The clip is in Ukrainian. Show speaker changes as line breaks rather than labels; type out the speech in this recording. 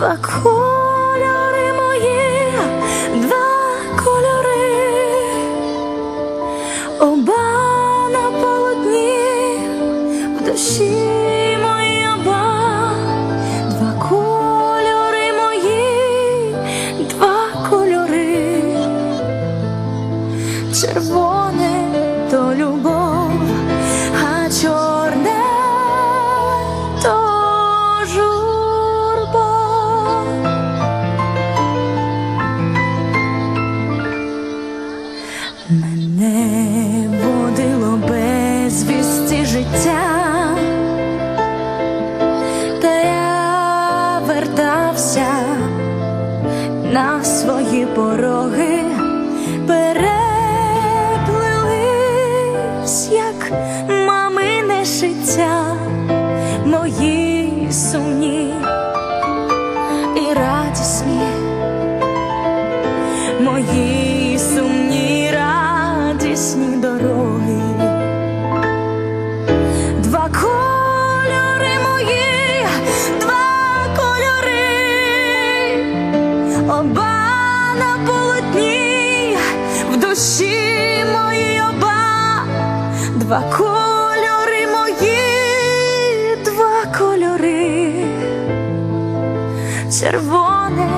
Два кольори мої, два кольори, оба на полотні, в душі мої оба, два кольори мої, два кольори. Червоне Мене водило безвісті життя, та я вертався на свої пороги, переплились, як мамине шиття, мої сумні і радісні, мої на в душі мої оба, два кольори мої, два кольори, червоне